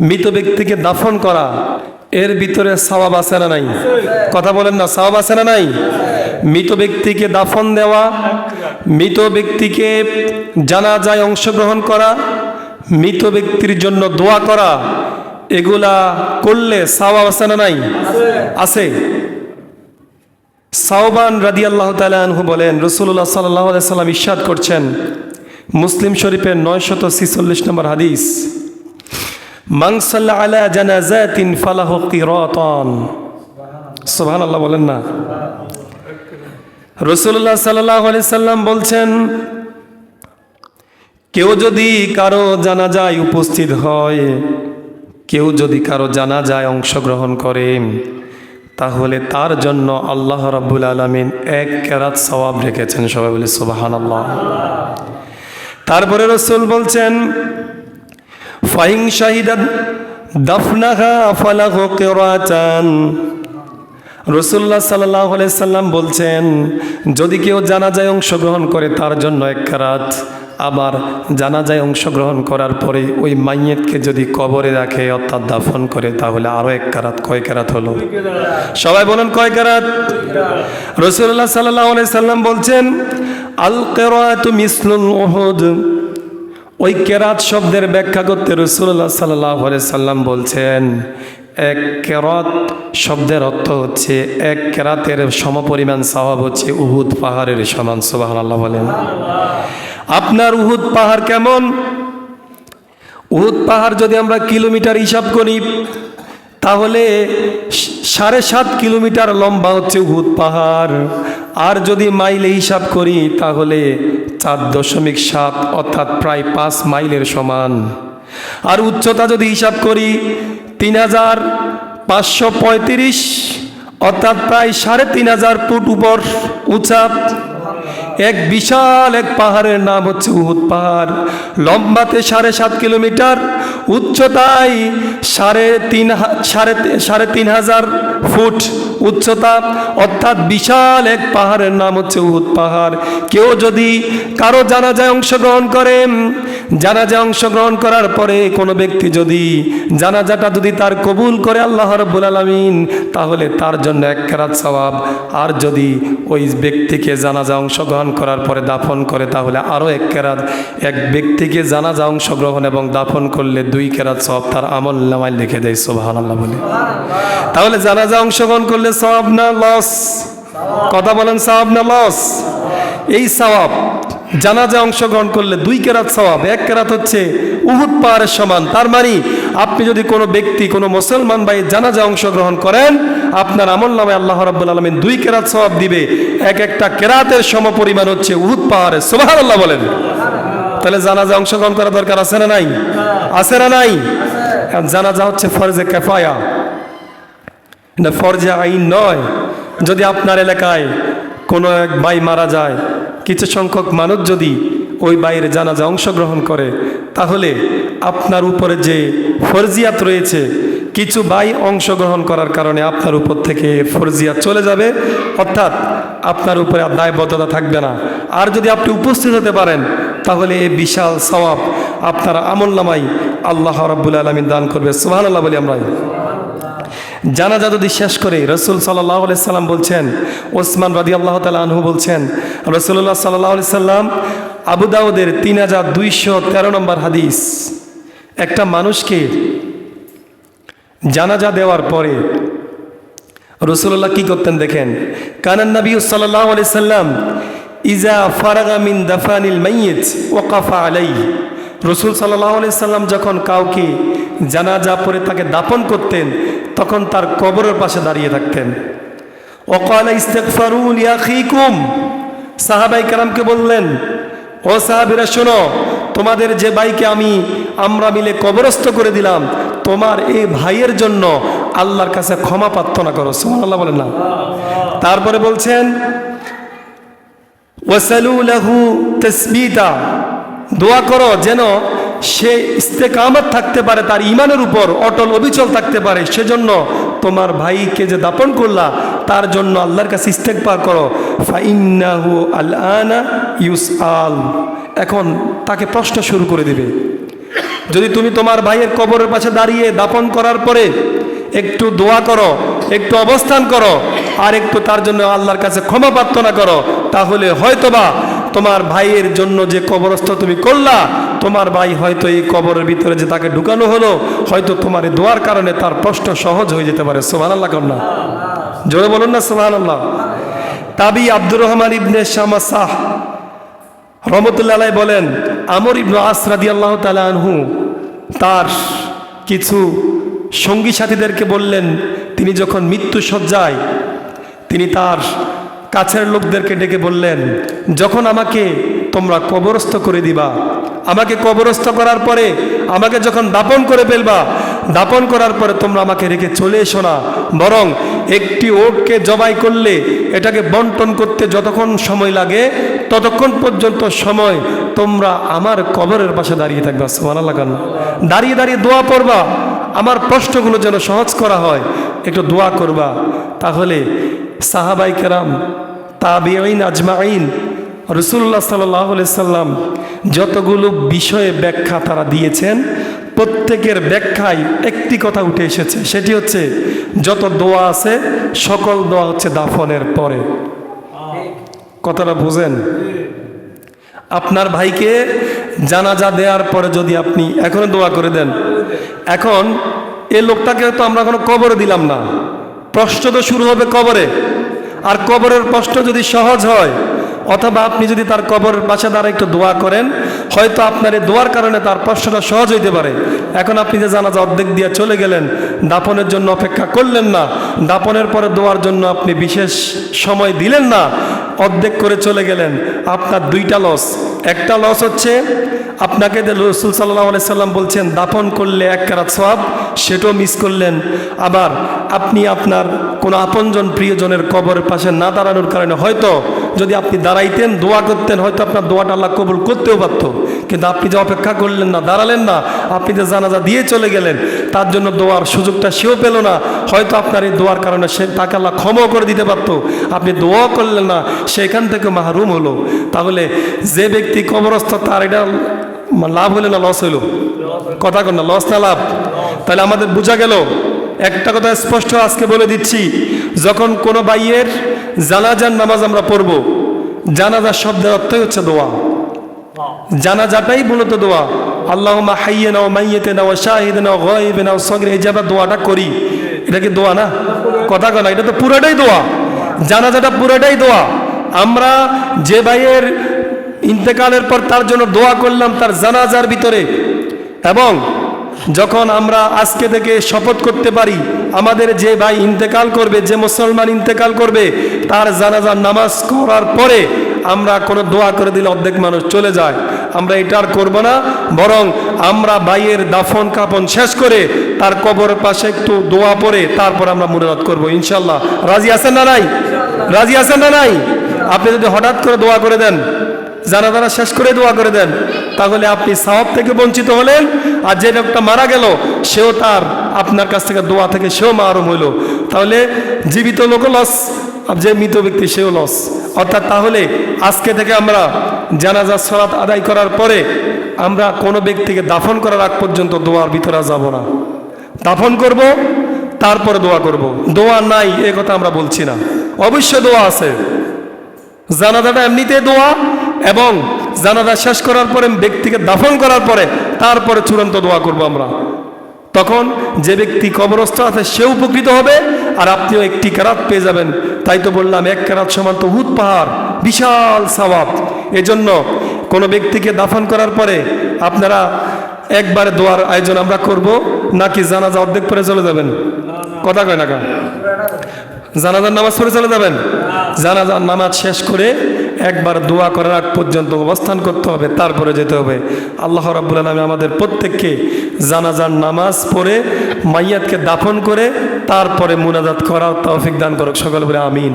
মৃত ব্যক্তিকে দাফন করা, এর ভিতরে সওয়াব আছে না নাই? কথা বলেন না, সওয়াব আছে না নাই? মৃত ব্যক্তিকে দাফন দেওয়া, মৃত ব্যক্তিকে জানাজায় অংশগ্রহণ করা, মৃত ব্যক্তির জন্য দোয়া করা, এগুলা করলে সওয়াব আছে না নাই? আছে। সাওবান রাদি আল্লাহ তালু বলেন রসুল্লাহ সাল্লাহ সাল্লাম ইস্বাদ করছেন, মুসলিম শরীফের নয়শত ছিচল্লিশ নম্বর হাদিস। মাংসাল্লা আলা জানাজাতিন ফালাহ কিরতন। সুবহানাল্লাহ বলেন না। রসুল্লাহ সাল্লাহ সাল্লাম বলছেন, কেউ যদি কারও জানা যায় উপস্থিত হয়, কেউ যদি কারও জানা যায় অংশগ্রহণ করে, তাহলে তার জন্য আল্লাহ রাব্বুল আলমিন এক কেরাত সওয়াব রেখেছেন। সবাই বলে সুবাহান আল্লাহ তারপরে রসুল বলছেন ফাইং শাহিদা দাফনাহা ফালাহ কেরাতান। রসুল্লাহ সাল্লাহ সাল্লাম বলছেন, যদি কেউ জানাজায় অংশগ্রহণ করে, তার জন্য এক কেরাত। আবার জানাজায় অংশগ্রহণ করার পরে ওই মাইয়েতকে যদি কবরে রাখে, অর্থাৎ দাফন করে, তাহলে আরও এক কারাত, কয় কারাত হলো? সবাই বলেন কয় কারাত? রসুল্লাহ সাল্লাহ সাল্লাম বলছেন, আল কেরাত মিসলুল ওহদ ওই কেরাত শব্দের ব্যাখ্যা করতে রসুল্লাহ সাল্লাহ সাল্লাম বলছেন, এক কেরাত শব্দের অর্থ হচ্ছে, এক কেরাতের সমপরিমাণ স্বভাব হচ্ছে উহুদ পাহাড়ের সমান সুবাহ আল্লাহ বলেন। আপনার উহুদ পাহাড় কেমন? উহুদ পাহাড় যদি আমরা কিলোমিটার হিসাব করি, তাহলে সাড়ে সাত কিলোমিটার লম্বা হচ্ছে উহুদ পাহাড়। আর যদি মাইলে হিসাব করি, তাহলে চার দশমিক সাত অর্থাৎ প্রায় পাঁচ মাইলের সমান। আর উচ্চতা যদি হিসাব করি, তিন হাজার পাঁচশো পঁয়ত্রিশ অর্থাৎ প্রায় সাড়ে তিন হাজার ফুট উপর উঁচা এক বিশাল এক পাহাড়ের নাম হচ্ছে উহুদ পাহাড়। লম্বাতে সাড়ে সাত কিলোমিটার, উচ্চতায় সাড়ে তিন সাড়ে সাড়ে তিন হাজার ফুট উচ্চতা। অর্থাৎ বিশাল এক পাহাড়ের নাম হচ্ছে উহুদ পাহাড়। কেউ যদি কারও জানাজায় অংশগ্রহণ করে জানাজায় অংশগ্রহণ করার পরে কোনো ব্যক্তি যদি জানাজাটা যদি তার কবুল করে আল্লাহ রব্বুল তাহলে তার জন্য এক কেরাত সওয়াব। আর যদি ওই ব্যক্তিকে জানাজা অংশগ্রহণ করার পরে দাফন করে, তাহলে আরও এক কেরাত। এক ব্যক্তিকে জানাজা অংশগ্রহণ এবং দাফন করলে দুই কেরাত সব তার আমল নামায় লিখে দেয় সোবাহান আল্লাহ বলে। তাহলে জানাজা অংশগ্রহণ করলে সব না লস কথা বলেন সওয়াব না লস এই সওয়াব জানাজা অংশগ্রহণ করলে দুই কেরাত সওয়াব, এক কেরাত হচ্ছে উহুদ পাহাড়ের সমান। তার মানে আপনি যদি কোনো ব্যক্তি, কোনো মুসলমান ভাই জানাজা অংশগ্রহণ করেন, আপনার আমল নামে আল্লাহ রাব্বুল আলমিন দুই কেরাত সওয়াব দিবে। এক একটা কেরাতের সম পরিমাণ হচ্ছে উহুদ পাহাড়ের সোবাহান আল্লাহ বলেন। তাহলে জানাজা অংশগ্রহণ করা দরকার আছে না নাই? আছে না নাই? জানাজা হচ্ছে ফরজে এটা ফরজে আইন নয়। যদি আপনার এলাকায় কোনো এক ভাই মারা যায় কিছু সংখ্যক মানুষ যদি ওই বাইরে জানাজা অংশগ্রহণ করে, তাহলে আপনার উপরে যে ফরজিয়াত রয়েছে, কিছু বাই অংশগ্রহণ করার কারণে আপনার উপর থেকে ফরজিয়াত চলে যাবে। অর্থাৎ আপনার উপরে আর দায়বদ্ধতা থাকবে না। আর যদি আপনি উপস্থিত হতে পারেন, তাহলে এই বিশাল সওয়াব আপনার আমল্লামাই আল্লাহ রাব্বুল আলমিন দান করবে। সুহান আল্লাহ বলি আমরা জানাজা যদি শেষ করে, রসুল সাল্লাহ সাল্লাম বলছেন, ওসমান রাদি আল্লাহ তালা আনহু বলছেন রসুল্লাহ সাল্লাহ সাল্লাম আবু দাউদের তিন হাজার দুইশো তেরো নম্বর হাদিস। একটা মানুষকে জানাজা দেওয়ার পরে রসুল্লাহ কি করতেন দেখেন, কানান নবী সাল্লাহ সাল্লাম, ইজা ফারাগা মিন দাফানিল মাইয়িত ওয়াকাফা আলাই রসুল সাল্লাহ আলি সাল্লাম যখন কাউকে জানাজা পরে তাকে দাপন করতেন, তখন তার কবরের পাশে দাঁড়িয়ে থাকতেন। ওকাল ইস্তেকফারুন ইয়াখিকুম সাহাবাই কারামকে বললেন, ও সাহাবিরা, শোনো, তোমাদের যে ভাইকে আমি, আমরা মিলে কবরস্থ করে দিলাম, তোমার এই ভাইয়ের জন্য আল্লাহর কাছে ক্ষমা প্রার্থনা করো। সুবহানাল্লাহ বলেন না। তারপরে বলছেন দোয়া করো যেন সে ইস্তেকামত থাকতে পারে, তার ইমানের উপর অটল অবিচল থাকতে পারে। সেজন্য তোমার ভাইকে যে দাপন করলা তার জন্য আল্লাহর কাছে ইস্তেকবার করো, ফাইন্নাহু আল আনা ইউস আল এখন তাকে প্রশ্ন শুরু করে দিবে। যদি তুমি তোমার ভাইয়ের কবরের পাশে দাঁড়িয়ে দাপন করার পরে একটু দোয়া করো, একটু অবস্থান করো, আর একটু তার জন্য আল্লাহর কাছে ক্ষমা প্রার্থনা করো, তাহলে হয়তোবা তোমার ভাইয়ের জন্য যে কবরস্থ তুমি করলা তোমার ভাই হয়তো এই কবরের ভিতরে যে তাকে ঢুকানো হলো, হয়তো তোমার দোয়ার কারণে তার প্রশ্ন সহজ হয়ে যেতে পারে। সোহান আল্লাহ কন্যা জোরে বলুন না সোহান আল্লাহ তাবি আব্দুর রহমান ইবনে শামা শাহ রহমতুল্লাহ বলেন, আমর ইবনু আসরাদি আল্লাহ আনহু তার কিছু সঙ্গী সাথীদেরকে বললেন, তিনি যখন মৃত্যু সজ্জায় তিনি তার কাছের লোকদেরকে ডেকে বললেন, যখন আমাকে তোমরা কবরস্থ করে দিবা আমাকে কবরস্থ করার পরে আমাকে যখন দাপন করে ফেলবা, দাপন করার পরে তোমরা আমাকে রেখে চলে এসো না। বরং একটি ওটকে জবাই করলে এটাকে বন্টন করতে যতক্ষণ সময় লাগে, ততক্ষণ পর্যন্ত সময় তোমরা আমার কবরের পাশে দাঁড়িয়ে থাকবা। সোমানাল্লাহ কান্না। দাঁড়িয়ে দাঁড়িয়ে দোয়া পড়বা। আমার প্রশ্নগুলো যেন সহজ করা হয়, একটু দোয়া করবা। তাহলে সাহাবাই কেরাম তাবিআইন আজমাইন রসুল্লাহ সাল্লাহ সাল্লাম যতগুলো বিষয়ে ব্যাখ্যা তারা দিয়েছেন, প্রত্যেকের ব্যাখ্যায় একটি কথা উঠে এসেছে, সেটি হচ্ছে যত দোয়া আছে, সকল দোয়া হচ্ছে দাফনের পরে। কথাটা বুঝেন? আপনার ভাইকে জানাজা দেওয়ার পরে যদি আপনি এখনও দোয়া করে দেন, এখন এ লোকটাকে তো আমরা কোনো কবরে দিলাম না। প্রশ্ন তো শুরু হবে কবরে। আর কবরের প্রশ্ন যদি সহজ হয় অথবা আপনি যদি তার কবরের পাশে দ্বারা একটু দোয়া করেন, হয়তো আপনার এই দোয়ার কারণে তার প্রশ্নটা সহজ হইতে পারে। এখন আপনি যে জানা জানাজা অর্ধেক দিয়ে চলে গেলেন দাপনের জন্য অপেক্ষা করলেন না দাপনের পরে দোয়ার জন্য আপনি বিশেষ সময় দিলেন না, অর্ধেক করে চলে গেলেন। আপনার দুইটা লস। একটা লস হচ্ছে, আপনাকে যে রসুল সাল্লাহ সাল্লাম বলছেন দাপন করলে এক কারাত সব সেটাও মিস করলেন। আবার আপনি আপনার কোনো আপনজন প্রিয়জনের কবরের পাশে না দাঁড়ানোর কারণে হয়তো যদি আপনি দাঁড়াইতেন, দোয়া করতেন, হয়তো আপনার দোয়াটা আল্লাহ কবুল করতেও পারতো। কিন্তু আপনি যে অপেক্ষা করলেন না, দাঁড়ালেন না, আপনি যে জানাজা দিয়ে চলে গেলেন, তার জন্য দোয়ার সুযোগটা সেও পেল না। হয়তো আপনার এই দোয়ার কারণে সে তাকে আল্লাহ ক্ষমাও করে দিতে পারতো। আপনি দোয়া করলেন না, সেখান থেকে মাহরুম হলো। তাহলে যে ব্যক্তি কবরস্থ, তার এটা লাভ হলো না লস হইল কথা কন না লস না লাভ? তাহলে আমাদের বোঝা গেল একটা কথা স্পষ্ট আজকে বলে দিচ্ছি, যখন কোনো বাইয়ের জানাজার নামাজ আমরা পড়ব, জানাজার শব্দের অর্থই হচ্ছে দোয়া। জানাজাটাই মূলত দোয়া। আল্লাহ হাইয়ে নাও মাইয়েতে নাও শাহিদে নাও গয়েবে নাও সগরে, এই যে আমরা দোয়াটা করি, এটা কি দোয়া না? কথা কনা এটা তো পুরোটাই দোয়া। জানাজাটা পুরোটাই দোয়া। আমরা যে ভাইয়ের ইন্তেকালের পর তার জন্য দোয়া করলাম তার জানাজার ভিতরে। এবং যখন আমরা আজকে থেকে শপথ করতে পারি, আমাদের যে ভাই ইন্তেকাল করবে, যে মুসলমান ইন্তেকাল করবে, তার জানাজার নামাজ করার পরে আমরা কোনো দোয়া করে দিলে অর্ধেক মানুষ চলে যায়। আমরা এটা আর করব না, বরং আমরা ভাইয়ের দাফন কাপন শেষ করে তার কবরের পাশে একটু দোয়া পরে তারপর আমরা মুরাদ করব ইনশাল্লাহ রাজি আছেন না নাই? রাজি আছেন না নাই? আপনি যদি হঠাৎ করে দোয়া করে দেন। জানা জানা শেষ করে দোয়া করে দেন, তাহলে আপনি সাহব থেকে বঞ্চিত হলেন। আর যে লোকটা মারা গেল, সেও তার আপনার কাছ থেকে দোয়া থেকে সেও মারুম হইল। তাহলে জীবিত লোক লস আর যে মৃত ব্যক্তি সেও লস অর্থাৎ তাহলে আজকে থেকে আমরা জানাজা সরাত আদায় করার পরে আমরা কোনো ব্যক্তিকে দাফন করার আগ পর্যন্ত দোয়ার ভিতরে যাব না। দাফন করব, তারপরে দোয়া করব। দোয়া নাই, এ কথা আমরা বলছি না। অবশ্যই দোয়া আছে। জানাজাটা এমনিতে দোয়া এবং জানাজা শেষ করার পরে, ব্যক্তিকে দাফন করার পরে, তারপরে চূড়ান্ত দোয়া করব আমরা। তখন যে ব্যক্তি কবরস্থ আছে সে উপকৃত হবে, আর আপনিও একটি কেরাত পেয়ে যাবেন। তাই তো বললাম, এক কেরাত সমান তো হুদ পাহাড়, বিশাল সওয়াব। এজন্য কোনো ব্যক্তিকে দাফন করার পরে আপনারা একবারে দোয়ার আয়োজন আমরা করব, নাকি জানাজা অর্ধেক পরে চলে যাবেন? কথা কয় না জানাজার নামাজ পড়ে চলে যাবেন? জানাজার নামাজ শেষ করে একবার দোয়া করার আগ পর্যন্ত অবস্থান করতে হবে, তারপরে যেতে হবে। আল্লাহ রাবুল আলমী আমাদের প্রত্যেককে জানাজার নামাজ পড়ে, মাইয়াতকে দাফন করে, তারপরে মুনাজাত করার তৌফিক দান করুক। সকল বলে আমিন।